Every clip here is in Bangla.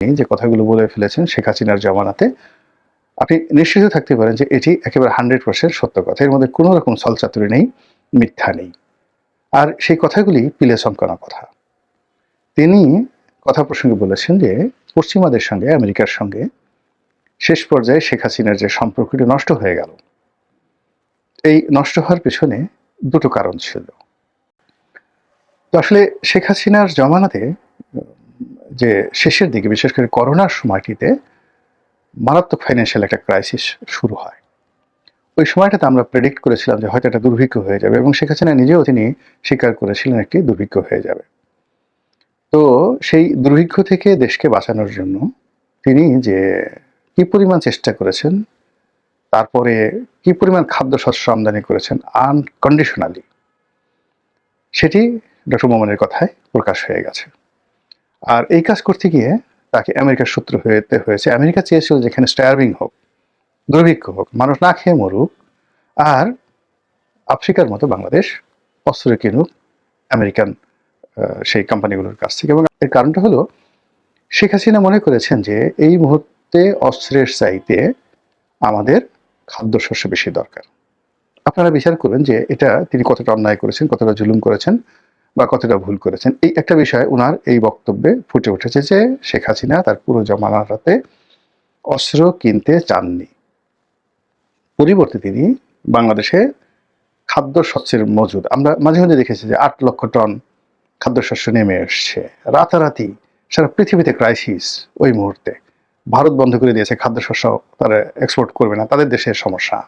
যে কথাগুলো বলে ফেলেছেন শেখ হাসিনার জমানাতে, আপনি নিশ্চিত থাকতে পারেন যে এটি একেবারে হান্ড্রেড পার্সেন্ট সত্য কথা। এর মধ্যে কোনো রকম ছলচাতুরি নেই, মিথ্যা নেই। আর সেই কথাগুলি পিলে সংকনা কথা। তিনি কথা প্রসঙ্গে বলেছেন যে, পশ্চিমাদের সঙ্গে, আমেরিকার সঙ্গে শেষ পর্যায়ে শেখ হাসিনার যে সম্পর্কটি নষ্ট হয়ে গেল। এই নষ্ট হওয়ার পেছনে দুটো কারণ ছিল। আসলে শেখ হাসিনার জমানাতে যে শেষের দিকে, বিশেষ করে করোনার সময়টিতে মারাত্মক ফাইন্যান্সিয়াল একটা ক্রাইসিস শুরু হয়। ওই সময়টাতে আমরা প্রেডিক্ট করেছিলাম যে হয়তো একটা দুর্ভিক্ষ হয়ে যাবে এবং শেখ হাসিনা নিজেও তিনি স্বীকার করেছিলেন একটি দুর্ভিক্ষ হয়ে যাবে। তো সেই দুর্ভিক্ষ থেকে দেশকে বাঁচানোর জন্য তিনি যে কি পরিমাণ চেষ্টা করেছেন, তারপরে কি পরিমাণ খাদ্যশস্য আমদানি করেছেন আনকন্ডিশনালি সেটি ডক্টর মোমানের কথায় প্রকাশ হয়ে গেছে। আর এই কাজ করতে গিয়ে তাকে আমেরিকার সূত্র হতে হয়েছে। আমেরিকা চেয়েছিল যেখানে স্টার্ভিং হোক, দুর্ভিক্ষ হোক, মানুষ না খেয়ে মরুক, আর আফ্রিকার মতো বাংলাদেশ অস্ত্র কিনুক আমেরিকান সেই কোম্পানিগুলোর কাছ থেকে। এবং এর কারণটা হলো, শেখ হাসিনা মনে করেছেন যে এই মুহূর্তে অস্ত্রের চাইতে আমাদের খাদ্যশস্য বেশি দরকার। আপনারা বিচার করবেন যে এটা তিনি কতটা অন্যায় করেছেন, কতটা জুলুম করেছেন। বা কতটা ভুল করেছেন, এই একটা বিষয় ওনার এই বক্তব্যে ফুটে উঠেছে যে শেখ হাসিনা তার পুরো জমানাটাতে অস্ত্র কিনতে চাননি। পরিবর্তে তিনি বাংলাদেশে খাদ্য শস্যের মজুদ, আমরা মাঝে মাঝে দেখেছি যে আট লক্ষ টন খাদ্যশস্য নেমে এসছে। রাতারাতি সারা পৃথিবীতে ক্রাইসিস ওই মুহূর্তে। ভারত বন্ধ করে দিয়েছে, খাদ্যশস্য তারা এক্সপোর্ট করবে না, তাদের দেশের সমস্যা।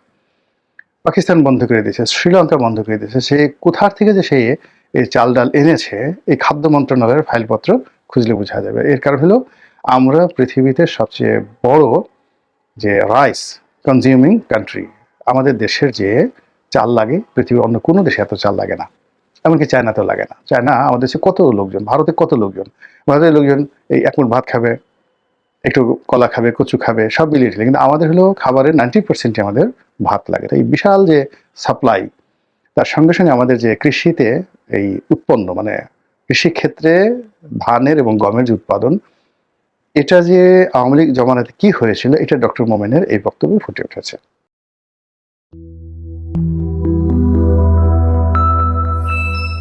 পাকিস্তান বন্ধ করে দিয়েছে, শ্রীলঙ্কা বন্ধ করে দিয়েছে, সে কোথার থেকে যে সে এই চাল ডাল এনেছে, এই খাদ্য মন্ত্রণালয়ের ফাইলপত্র খুঁজলে বোঝা যাবে। এর কারণ হলো, আমরা পৃথিবীতে সবচেয়ে বড় যে রাইস কনজিউমিং কান্ট্রি আমাদের দেশের যে চাল লাগে, পৃথিবীর অন্য কোনো দেশে এত চাল লাগে না। এমনকি চায়নাতেও লাগে না। চায়না আমাদের দেশে কত লোকজন, ভারতে কত লোকজন? ভারতের লোকজন এই এক ভাত খাবে, একটু কলা খাবে, কচু খাবে, সব মিলিয়ে ঢেলে কিন্তু আমাদের হলো খাবারের নাইনটি পার্সেন্টই আমাদের ভাত লাগে। তাই বিশাল যে সাপ্লাই তার সঙ্গে সঙ্গে আমাদের যে কৃষিতে এই উৎপন্ন মানে কৃষিক্ষেত্রে ধানের এবং গমের যে উৎপাদন, এটা যে আওয়ামী লীগ জমানাতে কি হয়েছিল, এটা ডক্টর মোমেনের এই বক্তব্যে ফুটে উঠেছে।